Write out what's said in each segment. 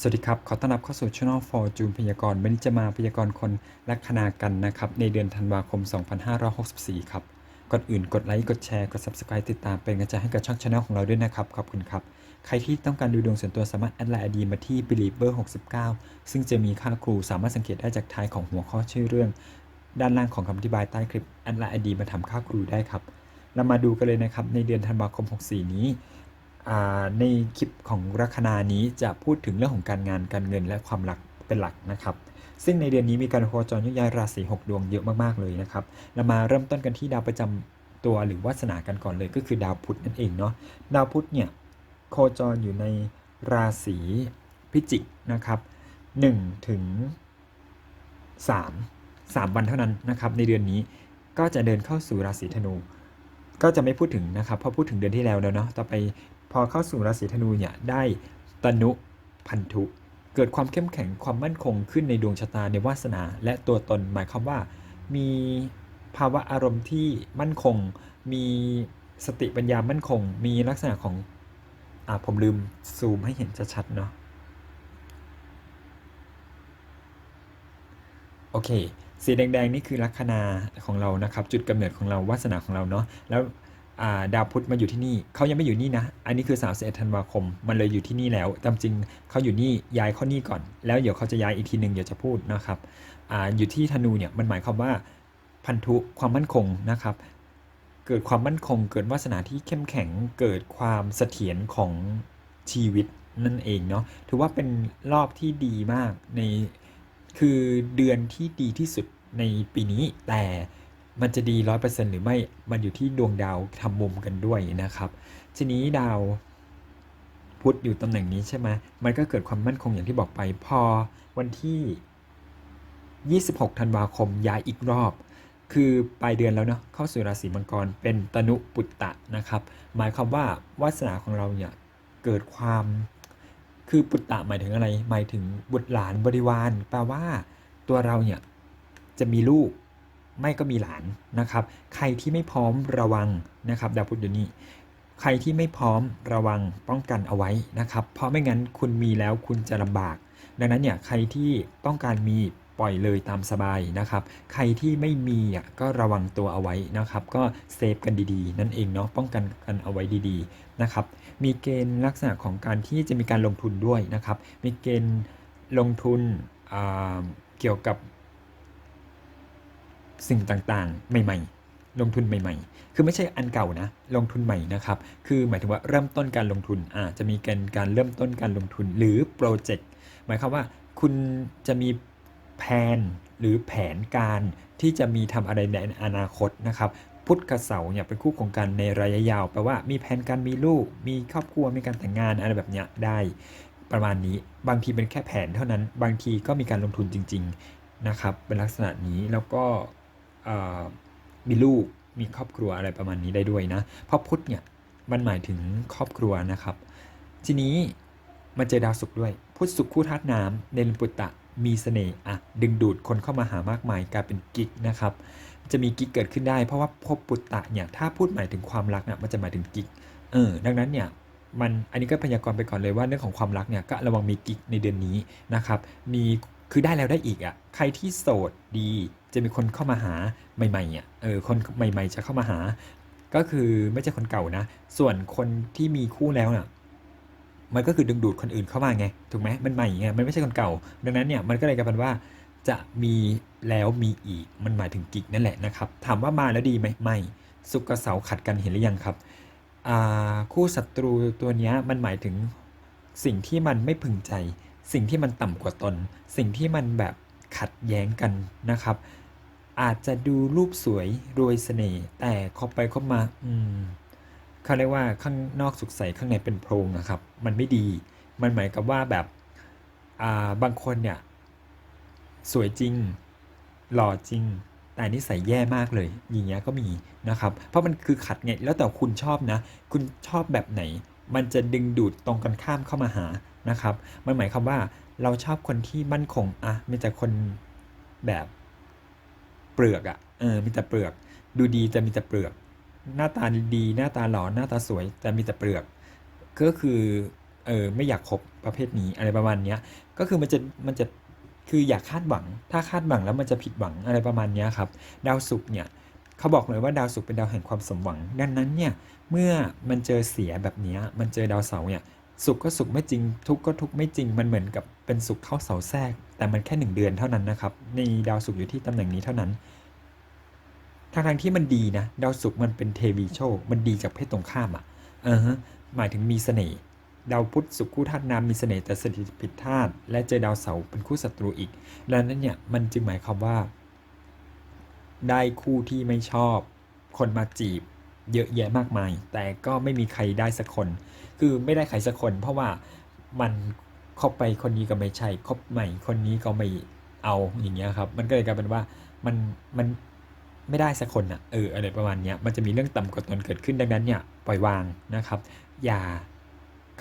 สวัสดีครับ ขอต้อนรับเข้าสู่ Channel for June พยากรณ์วันนี้จะมาพยากรณ์คนละคณากันนะครับ ในเดือนธันวาคม 2564 ครับ ก่อนอื่นกดไลค์ กดแชร์ กด Subscribe ติดตามเป็นกำลังใจให้กับช่อง Channel ของเราด้วยนะครับ ขอบคุณครับ ใครที่ต้องการดูดวงส่วนตัวสามารถแอดไลน์ ID มาที่ believer 69 ซึ่งจะมีค่าครูสามารถสังเกตได้จากท้ายของหัวข้อชื่อเรื่อง ด้านล่างของคำอธิบายใต้คลิปแอดไลน์ ID มาทำค่าครูได้ครับ เรามาดูกันเลยนะครับในเดือนธันวาคม 64 นี้ ในคลิปของลัคนานี้จะพูดถึงเรื่องของการงานการเงินและความรักเป็นหลักนะครับ ซึ่งในเดือนนี้มีการโคจรยกย้ายราศี6ดวงเยอะมากๆเลยนะครับ เรามาเริ่มต้นกันที่ดาวประจำตัวหรือวาสนากันก่อนเลยก็คือดาวพุธนั่นเองเนาะ ดาวพุธเนี่ยโคจรอยู่ในราศีพิจิกนะครับ1ถึง3 3 วันเท่านั้นนะครับในเดือนนี้ก็จะเดินเข้าสู่ราศีธนู ก็จะไม่พูดถึงนะครับเพราะพูดถึงเดือนที่แล้วแล้วเนาะต่อไป พอเข้าสู่ราศีธนูเนี่ยได้ตนุพันธุ เกิดความเข้มแข็งความมั่นคงขึ้นในดวงชะตาในวาสนา และตัวตนหมายความว่า มีภาวะอารมณ์ที่มั่นคง มีสติปัญญามั่นคง มีลักษณะของอ่าผมลืมซูมให้เห็นชัดๆเนาะโอเคสีแดงๆนี่คือลัคนาของเรานะครับ จุดกำเนิดของเราวาสนาของเราเนาะแล้ว ดาวพุธมาอยู่ที่นี่เขายังไม่อยู่นี่นะ อันนี้คือ31ธันวาคม มันเลยอยู่ที่นี่แล้วตามจริงเขาอยู่นี่ย้ายเข้านี่ก่อน แล้วเดี๋ยวเขาจะย้ายอีกทีหนึ่งเดี๋ยวจะพูดนะครับออยู่ที่ธนูเนี่ยมันหมายความว่าพันธุความมั่นคงนะครับ เกิดความมั่นคง เกิดวาสนาที่เข้มแข็ง เกิดความเสถียรของชีวิตนั่นเองเนาะ ถือว่าเป็นรอบที่ดีมากในคือเดือนที่ดีที่สุดในปีนี้แต่ มันจะดีร้อยเปอร์เซ็นหรือไม่มันอยู่ที่ดวงดาวทำมุมกันด้วยนะครับ ทีนี้ดาวพุธอยู่ตำแหน่งนี้ใช่ไหมมันก็เกิดความมั่นคงอย่างที่บอกไปพอวันที่ 26 ธันวาคมย้ายอีกรอบ คือปลายเดือนแล้วเนาะเข้าสู่ราศีมังกรเป็นตนุปุตตะนะครับ หมายความว่าวาสนาของเราเนี่ยเกิดความคือปุตตะหมายถึงอะไร หมายถึงบุตรหลานบริวารแปลว่าตัวเราเนี่ยจะมีลูก ไม่ก็มีหลานนะครับ ใครที่ไม่พร้อมระวังนะครับดาวพุธอยู่นี่ใครที่ไม่พร้อมระวังป้องกันเอาไว้นะครับ เพราะไม่งั้นคุณมีแล้วคุณจะลำบาก ดังนั้นเนี่ยใครที่ต้องการมีปล่อยเลยตามสบายนะครับ ใครที่ไม่มีอะก็ระวังตัวเอาไว้นะครับ ก็เซฟกันดีๆ นั่นเองเนาะป้องกันกันเอาไว้ดีๆนะครับ มีเกณฑ์ลักษณะของการที่จะมีการลงทุนด้วยนะครับ มีเกณฑ์ลงทุนเกี่ยวกับ สิ่งต่างๆ ใหม่ ๆ ลงทุนใหม่ ๆ คือไม่ใช่อันเก่านะ ลงทุนใหม่นะครับ คือหมายถึงว่าเริ่มต้นการลงทุนอาจะมีการการเริ่มต้นการลงทุนหรือโปรเจกต์หมายความว่าคุณจะมีแผนหรือแผนการที่จะมีทำอะไรในอนาคตนะครับพุทธกับเสาเนี่ยเป็นคู่ของกันในระยะยาวแปลว่ามีแผนการมีลูก มีครอบครัวมีการแต่งงานอะไรแบบเนี้ยได้ประมาณนี้บางทีเป็นแค่แผนเท่านั้น บางทีก็มีการลงทุนจริง ๆ นะครับ เป็นลักษณะนี้แล้วก็ มีลูกมีครอบครัวอะไรประมาณนี้ได้ด้วยนะเพราะพุทธเนี่ยมันหมายถึงครอบครัวนะครับ ทีนี้มาเจอดาวศุกร์ด้วย พุธศุกร์คู่ธาตุน้ำในเรือนปุตตะมีเสน่ห์อะดึงดูดคนเข้ามาหามากมายกลายเป็นกิ๊กนะครับ จะมีกิ๊กเกิดขึ้นได้เพราะว่าภพปุตตะเนี่ยถ้าพูดหมายถึงความรักเนี่ยมันจะหมายถึงกิ๊กเออดังนั้นเนี่ยมันอันนี้ก็พยากรณ์ไปก่อนเลยว่าเรื่องของความรักเนี่ยก็ระวังมีกิ๊กในเดือนนี้นะครับ มี คือได้แล้วได้อีกอะ ใครที่โสดดีจะมีคนเข้ามาหาใหม่ๆอะ เออ คนใหม่ ๆ จะเข้ามาหา ก็คือไม่ใช่คนเก่านะ ส่วนคนที่มีคู่แล้วน่ะ มันก็คือดึงดูดคนอื่นเข้ามาไง ถูกไหมมันใหม่ไง มันไม่ใช่คนเก่า ดังนั้นเนี่ย มันก็เลยกลายเป็นว่าจะมีแล้วมีอีก มันหมายถึงกิกนั่นแหละนะครับ ถามว่ามาแล้วดีไหมไม่ สุกกับเสาขัดกันเห็นหรือยังครับอ่าคู่ศัตรูตัวเนี้ยมันหมายถึงสิ่งที่มันไม่พึงใจ สิ่งที่มันต่ำกว่าตน สิ่งที่มันแบบขัดแย้งกันนะครับ อาจจะดูรูปสวยรวยเสน่ห์แต่เข้าไปเข้ามาอืมเขาเรียกว่าข้างนอกสุขใสข้างในเป็นโพรงนะครับ มันไม่ดี มันหมายกับว่าแบบอ่าบางคนเนี่ยสวยจริง หล่อจริง แต่นิสัยแย่มากเลย อย่างเงี้ยก็มีนะครับ เพราะมันคือขัดไง แล้วแต่คุณชอบนะ คุณชอบแบบไหน มันจะดึงดูดตรงกันข้ามเข้ามาหา นะครับ มันหมายความว่าเราชอบคนที่มั่นคงอะมีแต่คนแบบเปลือกอะเออมีแต่เปลือก ดูดีจะมีแต่เปลือก หน้าตาดี หน้าตาหล่อหน้าตาสวยแต่มีแต่เปลือก ก็คือเออไม่อยากคบประเภทนี้อะไรประมาณเนี้ย ก็คือมันจะมันจะคืออยากคาดหวัง ถ้าคาดหวังแล้วมันจะผิดหวังอะไรประมาณเนี้ยครับ ดาวศุกร์เนี่ยเขาบอกเลยว่าดาวศุกร์เป็นดาวแห่งความสมหวัง ดังนั้นเนี่ยเมื่อมันเจอเสียแบบนี้มันเจอดาวเสาร์เนี่ย สุขก็สุขไม่จริง ทุกข์ก็ทุกข์ไม่จริง มันเหมือนกับเป็นสุขเข้าเสาแทรก แต่มันแค่หนึ่งเดือนเท่านั้นนะครับในดาวศุกร์อยู่ที่ตำแหน่งนี้เท่านั้นทางทางที่มันดีนะ ดาวศุกร์มันเป็นเทวีโชค มันดีจากเพศตรงข้ามอะเออฮะหมายถึงมีเสน่ห์ดาวพุธศุกร์คู่ธาตุน้ำมีเสน่ห์แต่สถิตผิดธาตุและเจอดาวเสาร์เป็นคู่ศัตรูอีกดังนั้นเนี่ยมันจึงหมายความว่า ได้คู่ที่ไม่ชอบ คนมาจีบ เยอะแยะมากมาย แต่ก็ไม่มีใครได้สักคน คือไม่ได้ใครสักคน เพราะว่ามันคบไปคนนี้ก็ไม่ใช่คบใหม่คนนี้ก็ไม่เอาอย่างเงี้ยครับ มันก็เลยกลายเป็นว่ามันมันไม่ได้สักคนอะเอออะไรประมาณเนี้ยมันจะมีเรื่องต่ำกว่าตนเกิดขึ้นดังนั้นเนี่ยปล่อยวางนะครับ อย่า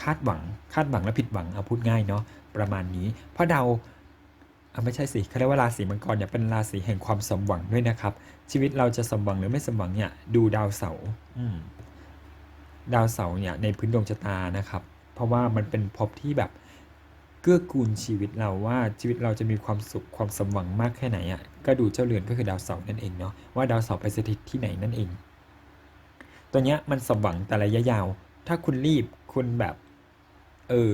คาดหวังคาดหวังแล้วผิดหวังเอาพูดง่ายเนาะประมาณนี้ เพราะเดาอะไม่ใช่สิเขาเรียกว่าราศีมังกรเนี่ยเป็นราศีแห่งความสมหวังด้วยนะครับ ชีวิตเราจะสมหวังหรือไม่สมหวังเนี่ยดูดาวเสาร์อืม ดาวเสาร์เนี่ยในพื้นดวงชะตานะครับ เพราะว่ามันเป็นภพที่แบบเกื้อกูลชีวิตเราว่าชีวิตเราจะมีความสุขความสมหวังมากแค่ไหนอะก็ดูเจ้าเรือนก็คือดาวเสาร์นั่นเองเนาะว่าดาวเสาร์ไปสถิตที่ไหนนั่นเอง ตัวเนี้ยมันสมหวังแต่ระยะยาว ถ้าคุณรีบคุณแบบเออ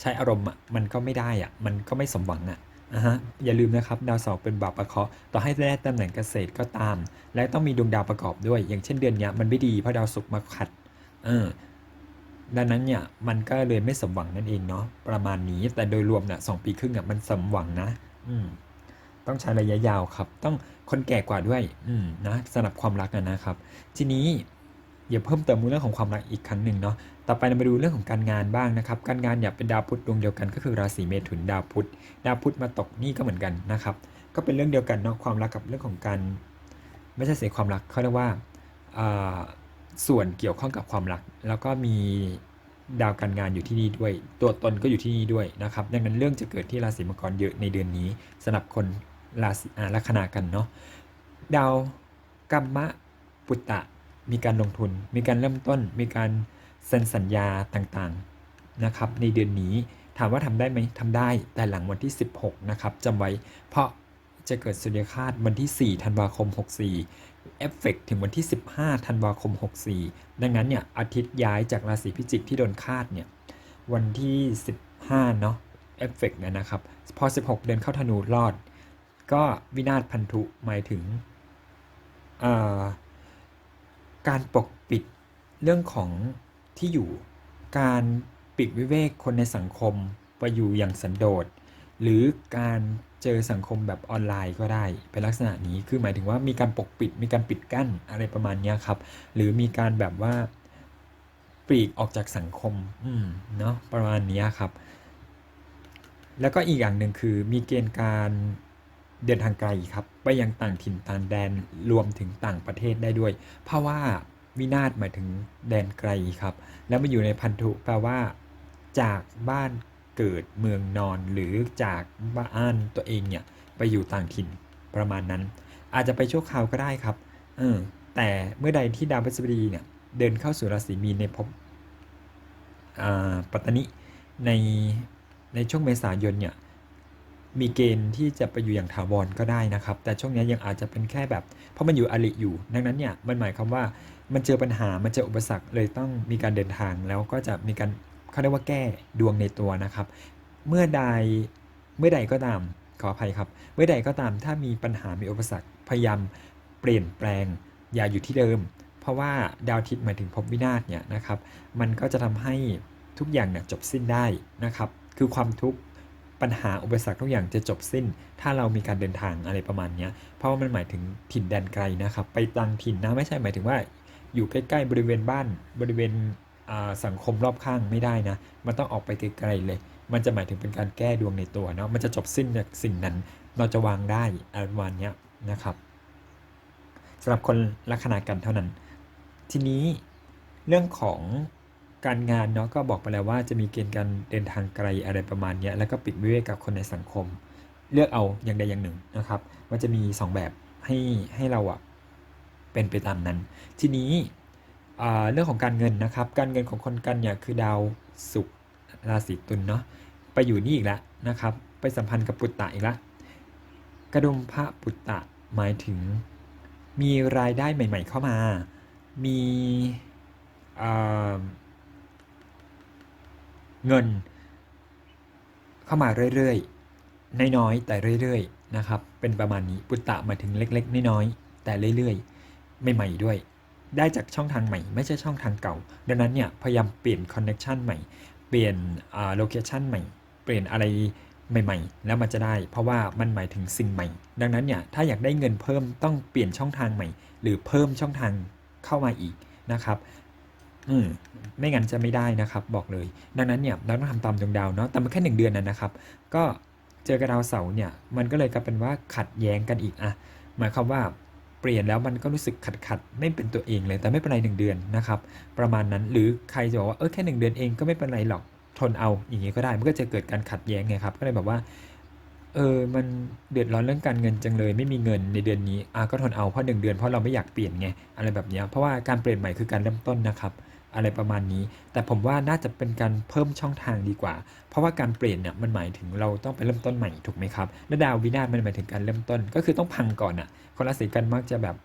ใช้อารมณ์อะมันก็ไม่ได้อะมันก็ไม่สมหวังอะนะฮะอย่าลืมนะครับดาวเสาร์เป็นบาปประเคราะห์ต่อให้ได้ตำแหน่งเกษตรก็ตาม และต้องมีดวงดาวประกอบด้วย อย่างเช่นเดือนเนี้ยมันไม่ดีเพราะดาวศุกร์มาขัด เออดังนั้นเนี่ยมันก็เลยไม่สมหวังนั่นเองเนาะประมาณนี้แต่โดยรวมเนี่ยสองปีครึ่งอะมันสมหวังนะ อืม ต้องใช้ระยะยาวครับ ต้องคนแก่กว่าด้วย อืมนะสำหรับความรักอะนะครับ ทีนี้เดี๋ยวเพิ่มเติมเรื่องของความรักอีกครั้งหนึ่งเนาะต่อไปเรามาดูเรื่องของการงานบ้างนะครับ การงานเนี่ยเป็นดาวพุธดวงเดียวกันก็คือราศีเมถุนดาวพุธดาวพุธมาตกนี่ก็เหมือนกันนะครับ ก็เป็นเรื่องเดียวกันเนาะความรักกับเรื่องของการ ไม่ใช่เสียความรักเขาเรียกว่าอ่า ส่วนเกี่ยวข้องกับความรัก แล้วก็มีดาวการงานอยู่ที่นี่ด้วย ตัวตนก็อยู่ที่นี่ด้วยนะครับ ดังนั้นเรื่องจะเกิดที่ราศีมังกรเยอะในเดือนนี้สำหรับคนราศีอ่าลัคนากันเนาะดาวกัมมะปุตตะ มีการลงทุน มีการเริ่มต้น มีการเซ็นสัญญาต่างๆนะครับ ในเดือนนี้ถามว่าทำได้ไหมทำได้แต่หลังวันที่ 16 นะครับจำไว้เพราะจะเกิดสุริยคาสวันที่ 4 ธันวาคม 64 เอฟเฟกต์ถึงวันที่ 15 ธันวาคม 64 ดังนั้นเนี่ยอาทิตย์ย้ายจากราศีพิจิกที่โดนคาดเนี่ยวันที่ 15 เนาะเอฟเฟกต์เนี่ยนะครับ พอ 16 เดินเข้าธนูรอด ก็วินาศพันธุหมายถึงาการปกปิดเรื่องของที่อยู่การปิดวิเวกคนในสังคมไปอยู่อย่างสันโดษหรือการ เจอสังคมแบบออนไลน์ก็ได้ เป็นลักษณะนี้คือหมายถึงว่ามีการปกปิด มีการปิดกั้นอะไรประมาณนี้ครับ หรือมีการแบบว่าปลีกออกจากสังคมอืมเนาะประมาณนี้ครับ แล้วก็อีกอย่างหนึ่งคือมีเกณฑ์การเดินทางไกลครับ ไปยังต่างถิ่นต่างแดนรวมถึงต่างประเทศได้ด้วย เพราะว่าวินาศหมายถึงแดนไกลครับ แล้วมาอยู่ในพันธุแปลว่า จากบ้าน เกิดเมืองนอนหรือจากบ้านตัวเองเนี่ยไปอยู่ต่างถิ่นประมาณนั้น อาจจะไปชั่วคราวก็ได้ครับเออแต่เมื่อใดที่ดาวพฤหัสบดีเนี่ยเดินเข้าสู่ราศีมีนในภพปัตตนิในในช่วงเมษายนเนี่ยมีเกณฑ์ที่จะไปอยู่อย่างถาวรก็ได้นะครับ แต่ช่วงนี้ยังอาจจะเป็นแค่แบบ เพราะมันอยู่อริอยู่ ดังนั้นเนี่ยมันหมายความว่ามันเจอปัญหามันเจออุปสรรคเลยต้องมีการเดินทางแล้วก็จะมีการ เขาเรียกว่าแก้ดวงในตัวนะครับ เมื่อใดเมื่อใดก็ตามขออภัยครับ เมื่อใดก็ตามถ้ามีปัญหามีอุปสรรคพยายามเปลี่ยนแปลง อย่าอยู่ที่เดิม เพราะว่าดาวอาทิตย์หมายถึงภพวินาศเนี่ยนะครับ มันก็จะทำให้ทุกอย่างเนี่ยจบสิ้นได้นะครับ คือความทุกข์ปัญหาอุปสรรคทุกอย่างจะจบสิ้น ถ้าเรามีการเดินทางอะไรประมาณเนี้ยเพราะว่ามันหมายถึงถิ่นแดนไกลนะครับ ไปต่างถิ่นนะไม่ใช่หมายถึงว่าอยู่ใกล้ๆบริเวณบ้านบริเวณ สังคมรอบข้างไม่ได้นะ มันต้องออกไปไกลๆเลย มันจะหมายถึงเป็นการแก้ดวงในตัวเนาะ มันจะจบสิ้นจากสิ่งนั้น เราจะวางได้อะไรประมาณเนี้ยนะครับสำหรับคนลัคนากันเท่านั้น ทีนี้เรื่องของการงานเนาะก็บอกไปแล้วว่าจะมีเกณฑ์การเดินทางไกลอะไรประมาณนี้แล้วก็ปิดวิเวกกับคนในสังคม เลือกเอาอย่างใดอย่างหนึ่งนะครับมันจะมี 2 แบบให้ให้เราอะเป็นไปตามนั้น ทีนี้ เรื่องของการเงินนะครับ การเงินของคนกันเนี่ยคือดาวศุกร์ราศีตุลเนาะไปอยู่นี่อีกแล้วนะครับ ไปสัมพันธ์กับปุตตะอีกแล้วกระดุมพระปุตตะหมายถึง มีรายได้ใหม่ ๆ เข้ามา มีเเงิน เข้ามาเรื่อยๆ น้อยๆ แต่เรื่อยๆ นะครับ เป็นประมาณนี้ ปุตตะหมายถึงเล็ก ๆ น้อยๆ แต่เรื่อยๆ ใหม่ๆ ด้วย ได้จากช่องทางใหม่ ไม่ใช่ช่องทางเก่า ดังนั้นเนี่ยพยายามเปลี่ยนคอนเน็ชันใหม่ เปลี่ยนโลเคชันใหม่ เปลี่ยนอะไรใหม่ ๆ แล้วมันจะได้ เพราะว่ามันหมายถึงสิ่งใหม่ ดังนั้นเนี่ยถ้าอยากได้เงินเพิ่มต้องเปลี่ยนช่องทางใหม่ หรือเพิ่มช่องทางเข้ามาอีกนะครับอืมไม่งั้นจะไม่ได้นะครับ บอกเลย ดังนั้นเนี่ยเราต้องทำตามดวงดาวเนาะแต่มันแค่หนึ่งเดือนนะนะครับ ก็เจอกับดาวเสาร์เนี่ยมันก็เลยกลายเป็นว่าขัดแย้งกันอีกอะหมายความว่า เปลี่ยนแล้วมันก็รู้สึกขัดขัดไม่เป็นตัวเองเลยแต่ไม่เป็นไรหนึ่งเดือนนะครับประมาณนั้นหรือใครจะบอกว่าเออแค่หนึ่งเดือนเองก็ไม่เป็นไรหรอกทนเอาอย่างนี้ก็ได้มันก็จะเกิดการขัดแย้งไงครับก็เลยแบบว่าเออมันเดือดร้อนเรื่องการเงินจังเลย ไม่มีเงินในเดือนนี้อะก็ทนเอาเพราะหนึ่งเดือนเพราะเราไม่อยากเปลี่ยนไงอะไรแบบนี้เพราะว่าการเปลี่ยนใหม่คือการเริ่มต้นนะครับ อะไรประมาณนี้ แต่ผมว่าน่าจะเป็นการเพิ่มช่องทางดีกว่า เพราะว่าการเปลี่ยนเนี่ยมันหมายถึงเราต้องไปเริ่มต้นใหม่ถูกไหมครับและดาววินาศมันหมายถึงการเริ่มต้น ก็คือต้องพังก่อนอะ คนราศีกันมักจะแบบ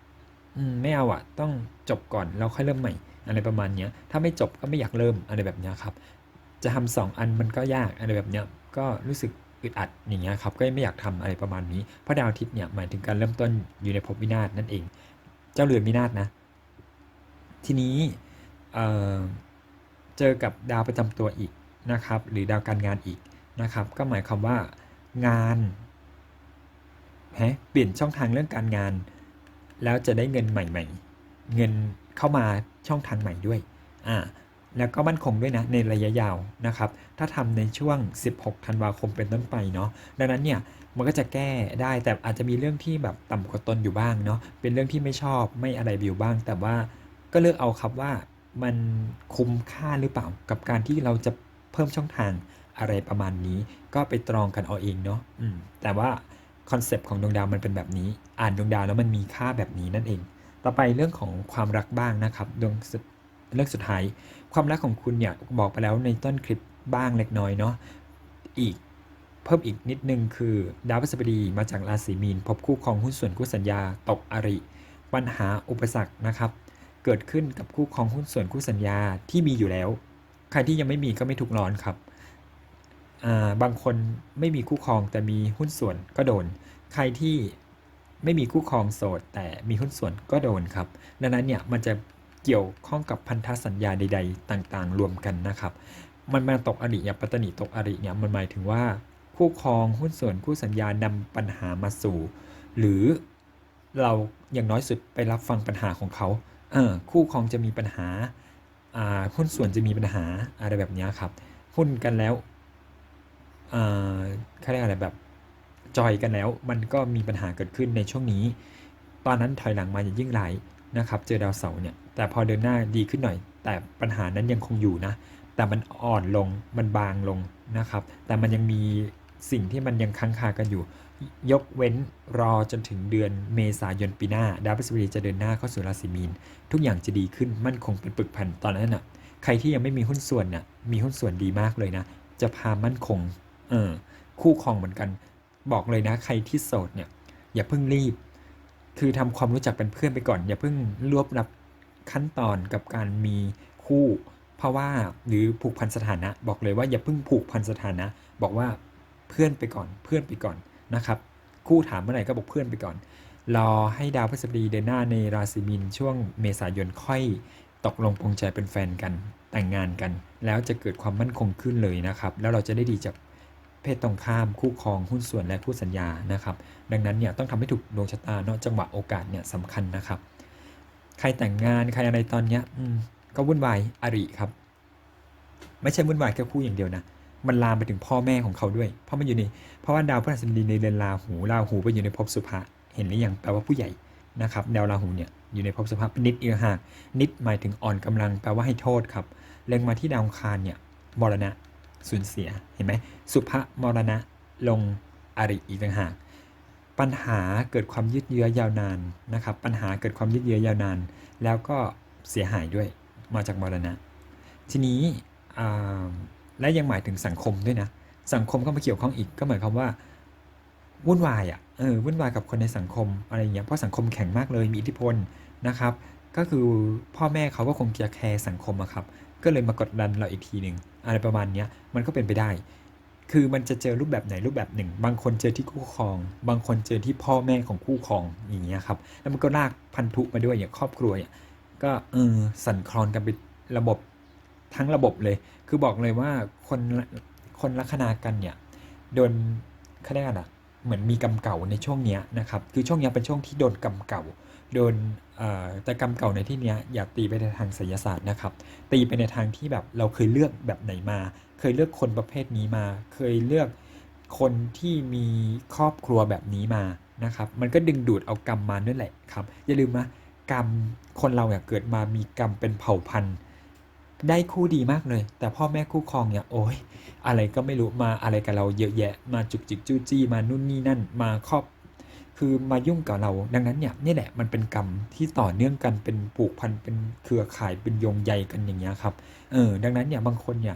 อืมไม่เอาอะ ต้องจบก่อนแล้วค่อยเริ่มใหม่ อะไรประมาณนี้ถ้าไม่จบก็ไม่อยากเริ่มอะไรแบบนี้ครับ จะทำสองอันมันก็ยากอะไรแบบนี้ก็รู้สึกอึดอัดอย่างเงี้ยครับก็ไม่อยากทำอะไรประมาณนี้ เพราะดาวอาทิตย์เนี่ยหมายถึงการเริ่มต้นอยู่ในภพวินาศนั่นเอง เจ้าเรือนวินาศนะ ทีนี้ เเจอกับดาวประจำตัวอีกนะครับ หรือดาวการงานอีกนะครับ ก็หมายความว่างานฮะเปลี่ยนช่องทางเรื่องการงาน แล้วจะได้เงินใหม่ ๆ เงินเข้ามาช่องทางใหม่ด้วยอ่าแล้วก็มั่นคงด้วยนะในระยะยาวนะครับ ถ้าทำในช่วง 16 ธันวาคมเป็นต้นไปเนาะ ดังนั้นเนี่ยมันก็จะแก้ได้แต่อาจจะมีเรื่องที่แบบต่ำกว่าตนอยู่บ้างเนาะ เป็นเรื่องที่ไม่ชอบไม่อะไรบิวบ้าง แต่ว่าก็เลือกเอาครับว่า มันคุ้มค่าหรือเปล่ากับการที่เราจะเพิ่มช่องทางอะไรประมาณนี้ ก็ไปตรองกันเอาเองเนาะแต่ว่าคอนเซปต์ของดวงดาวมันเป็นแบบนี้ อ่านดวงดาวแล้วมันมีค่าแบบนี้นั่นเอง ต่อไปเรื่องของความรักบ้างนะครับดวงเรื่องสุดท้าย ความรักของคุณเนี่ยบอกไปแล้วในต้นคลิปบ้างเล็กน้อยเนาะอีกเพิ่มอีกนิดนึงคือดาวพฤหัสบดีมาจากราศีมีน พบคู่ครองหุ้นส่วนคู่สัญญาตกอริ ปัญหาอุปสรรคนะครับ เกิดขึ้นกับคู่ครองหุ้นส่วนคู่สัญญาที่มีอยู่แล้ว ใครที่ยังไม่มีก็ไม่ทุกร้อนครับบางคนไม่มีคู่ครองแต่มีหุ้นส่วนก็โดน ใครที่ไม่มีคู่ครองโสด แต่มีหุ้นส่วนก็โดนครับดังนั้นเนี่ยมันจะเกี่ยวข้องกับพันธสัญญาใด ๆ ต่างๆ รวมกันนะครับ มันมาตกอริเนี่ยปัตตนิตกอริเนี่ยมันหมายถึงว่า คู่ครองหุ้นส่วนคู่สัญญานำปัญหามาสู่ หรือเราอย่างน้อยสุดไปรับฟังปัญหาของเขา คู่ครองจะมีปัญหาหุ้นส่วนจะมีปัญหาอะไรแบบนี้ครับหุ้นกันแล้วอ่เขาเรียกอะไรแบบจอยกันแล้วมันก็มีปัญหาเกิดขึ้นในช่วงนี้ ตอนนั้นถอยหลังมาอย่างยิ่งหลายนะครับ เจอดาวเสาร์เนี่ย แต่พอเดินหน้าดีขึ้นหน่อย แต่ปัญหานั้นยังคงอยู่นะ แต่มันอ่อนลง มันบางลงนะครับ แต่มันยังมีสิ่งที่มันยังค้างคากันอยู่ ยกเว้นรอจนถึงเดือนเมษายนปีหน้า ดาวพฤหัสบดีจะเดินหน้าเข้าสู่ราศีมีน ทุกอย่างจะดีขึ้นมั่นคงเป็นปึกแผ่นตอนนั้นน่ะ ใครที่ยังไม่มีหุ้นส่วนน่ะ มีหุ้นส่วนดีมากเลยนะ จะพามั่นคง เออ คู่ครองเหมือนกัน บอกเลยนะ ใครที่โสดเนี่ย อย่าเพิ่งรีบ คือทำความรู้จักเป็นเพื่อนไปก่อน อย่าเพิ่งรวบรับขั้นตอนกับการมีคู่ เพราะว่าหรือผูกพันสถานะ บอกเลยว่าอย่าเพิ่งผูกพันสถานะ บอกว่าเพื่อนไปก่อน เพื่อนไปก่อน นะครับ คู่ถามเมื่อไหร่ก็บอกเพื่อนไปก่อน รอให้ดาวพฤหัสบดีเดินหน้าในราศีมีนช่วงเมษายนค่อยตกลงปรงใจเป็นแฟนกันแต่งงานกัน แล้วจะเกิดความมั่นคงขึ้นเลยนะครับ แล้วเราจะได้ดีจากเพศตรงข้ามคู่ครองหุ้นส่วนและคู่สัญญานะครับ ดังนั้นเนี่ยต้องทำให้ถูกดวงชะตาเนาะจังหวะโอกาสเนี่ยสำคัญนะครับ ใครแต่งงานใครอะไรตอนเนี้ยก็วุ่นวายอริครับ ไม่ใช่วุ่นวายแค่คู่อย่างเดียวนะ มันลามไปถึงพ่อแม่ของเขาด้วย เพราะมันอยู่ในเพราะว่าดาวพฤหัสบดีในเดือนราหูราหูไปอยู่ในภพสุภะเห็นหรือยังแปลว่าผู้ใหญ่นะครับดาวราหูเนี่ยอยู่ในภพสุภะเป็นนิดอีกต่างหากนิดหมายถึงอ่อนกำลังแปลว่าให้โทษครับเล็งมาที่ดาวคารเนี่ยมรณะสูญเสียเห็นไหมสุภะมรณะลงอริอีกต่างหากปัญหาเกิดความยืดเยื้อยาวนานนะครับปัญหาเกิดความยืดเยื้อยาวนาน แล้วก็เสียหายด้วยมาจากมรณะ ทีนี้อ่า และยังหมายถึงสังคมด้วยนะ สังคมก็มาเกี่ยวข้องอีกก็หมายความว่าวุ่นวายอะเออวุ่นวายกับคนในสังคมอะไรอย่างเงี้ยเพราะสังคมแข็งมากเลยมีอิทธิพลนะครับ ก็คือพ่อแม่เขาก็คงจะแคร์สังคมอะครับก็เลยมากดดันเราอีกทีหนึ่งอะไรประมาณเนี้ยมันก็เป็นไปได้ คือมันจะเจอรูปแบบไหนรูปแบบหนึ่ง บางคนเจอที่คู่ครอง บางคนเจอที่พ่อแม่ของคู่ครองอย่างเงี้ยครับแล้วมันก็ลากพันธุมาด้วยอย่างครอบครัวเนี่ยก็เออสั่นคลอนกันเป็นระบบ ทั้งระบบเลย คือบอกเลยว่าคนคนลัคนากันเนี่ยโดนเขาเรียกอะไรเหมือนมีกรรมเก่าในช่วงเนี้ยนะครับ คือช่วงเนี้ยเป็นช่วงที่โดนกรรมเก่า โดนแต่กรรมเก่าในที่เนี้ยอย่าตีไปในทางไสยศาสตร์นะครับ ตีไปในทางที่แบบเราเคยเลือกแบบไหนมา เคยเลือกคนประเภทนี้มา เคยเลือกคนที่มีครอบครัวแบบนี้มานะครับ มันก็ดึงดูดเอากรรมมานั่นแหละครับ อย่าลืมนะกรรมคนเราเนี่ยเกิดมามีกรรมเป็นเผ่าพันธุ์ ได้คู่ดีมากเลย แต่พ่อแม่คู่ครองเนี่ยโอ้ยอะไรก็ไม่รู้มาอะไรกับเราเยอะแยะ มาจุกจิกจู้จี้มานู่นนี่นั่น มาครอบ คือมายุ่งกับเรา ดังนั้นเนี่ยนี่แหละมันเป็นกรรมที่ต่อเนื่องกันเป็นผูกพันเป็นเครือข่ายเป็นโยงใยกันอย่างเงี้ยครับเออดังนั้นเนี่ยบางคนเนี่ย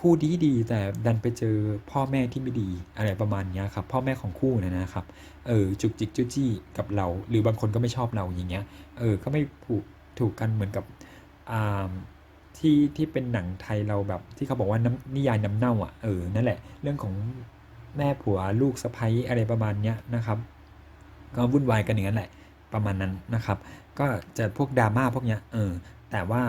คู่ดีดีแต่ดันไปเจอพ่อแม่ที่ไม่ดีอะไรประมาณเนี้ยครับพ่อแม่ของคู่นะนะครับเออจุกจิกจู้จี้กับเรา หรือบางคนก็ไม่ชอบเราอย่างเงี้ยเออก็ไม่ผูกถูกกันเหมือนกับอ่า ที่ที่เป็นหนังไทยเราแบบ ที่เขาบอกว่าน้ำนิยายน้ำเน่าอะเออนั่นแหละ เรื่องของแม่ผัวลูกสะใภ้อะไรประมาณเนี้ยนะครับ ก็วุ่นวายกันอย่างนั้นแหละ ประมาณนั้นนะครับ ก็จะพวกดราม่าพวกเนี้ยเออแต่ว่า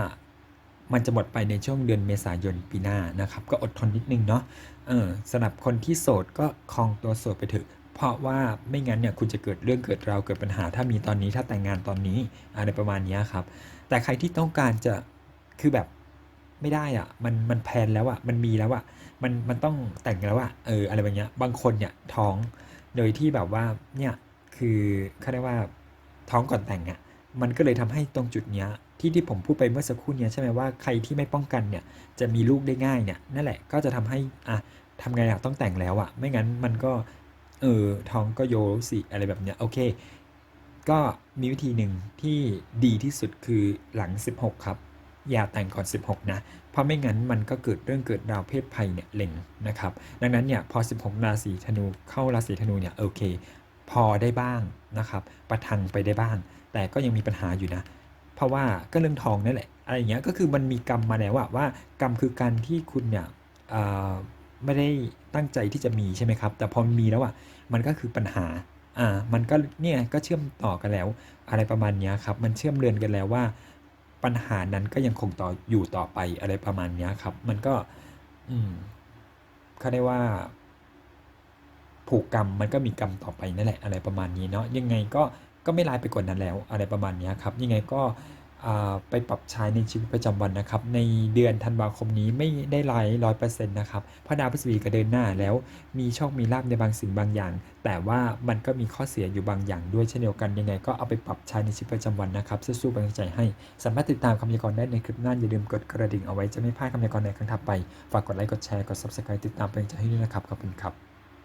มันจะหมดไปในช่วงเดือนเมษายนปีหน้านะครับ ก็อดทนนิดนึงเนาะเออสำหรับคนที่โสดก็ครองตัวโสดไปเถอะเพราะว่าไม่งั้นเนี่ยคุณจะเกิดเรื่องเกิดราวเกิดปัญหา ถ้ามีตอนนี้ถ้าแต่งงานตอนนี้อะไรประมาณนี้ครับ แต่ใครที่ต้องการจะคือแบบ ไม่ได้อะมันมันแพลนแล้วอะมันมีแล้วอะมันมันต้องแต่งแล้วอะเอออะไรแบบเนี้ยบางคนเนี่ยท้องโดยที่แบบว่าเนี่ยคือเขาเรียกว่าท้องก่อนแต่งอะมันก็เลยทำให้ตรงจุดเนี้ยที่ที่ผมพูดไปเมื่อสักครู่เนี้ยใช่ไหมว่าใครที่ไม่ป้องกันเนี่ยจะมีลูกได้ง่ายเนี่ยนั่นแหละก็จะทำให้อะทำไงอะต้องแต่งแล้วอะไม่งั้นมันก็เออท้องก็โยสิอะไรแบบเนี้ยโอเค ก็มีวิธีหนึ่งที่ดีที่สุดคือหลัง 16 ครับ อย่าแต่งก่อน 16 นะ เพราะไม่งั้นมันก็เกิดเรื่องเกิดราวเพศภัยเนี่ยเล็งนะครับ ดังนั้นเนี่ยพอ 16 ราศีธนูเข้าราศีธนูเนี่ยโอเค พอได้บ้างนะครับ ประทังไปได้บ้าง แต่ก็ยังมีปัญหาอยู่นะ เพราะว่าก็เรื่องทองนั่นแหละ อะไรอย่างเงี้ย ก็คือมันมีกรรมมาแล้วว่ากรรมคือการที่คุณเนี่ยไม่ได้ตั้งใจที่จะมีใช่ไหมครับ แต่พอมีแล้วอะ มันก็คือปัญหา อ่า มันก็เนี่ยก็เชื่อมต่อกันแล้ว อะไรประมาณเนี้ยครับ มันเชื่อมเรือนกันแล้วว่า ปัญหานั้นก็ยังคงต่ออยู่ต่อไปอะไรประมาณนี้ครับ มันก็ อืมเขาได้ว่า ผูกกรรมมันก็มีกรรมต่อไปนั่นแหละอะไรประมาณนี้เนาะยังไงก็ก็ไม่ร้ายไปกว่านั้นแล้ว อะไรประมาณนี้ครับ ยังไงก็ ไปปรับใช้ในชีวิตประจำวันนะครับ ในเดือนธันวาคมนี้ไม่ได้ร้ายร้อยเปอร์เซ็นต์นะครับพราะดาวพฤษภีก็เดินหน้าแล้วมีโชคมีลาภในบางสิ่งบางอย่าง แต่ว่ามันก็มีข้อเสียอยู่บางอย่างด้วยเช่นเดียวกันยังไง ก็เอาไปปรับใช้ในชีวิตประจำวันนะครับสู้ๆเป็นกำลังใจให้ สามารถติดตามคำพยากรณ์ได้ในคลิปหน้าอย่าลืมกดกระดิ่งเอาไว้จะไม่พลาดคำพยากรณ์ในครั้งถัดไปฝากกดไลค์กดแชร์กด subscribe ติดตามเป็นกำลังใจให้ด้วยนะครับขอบคุณครับ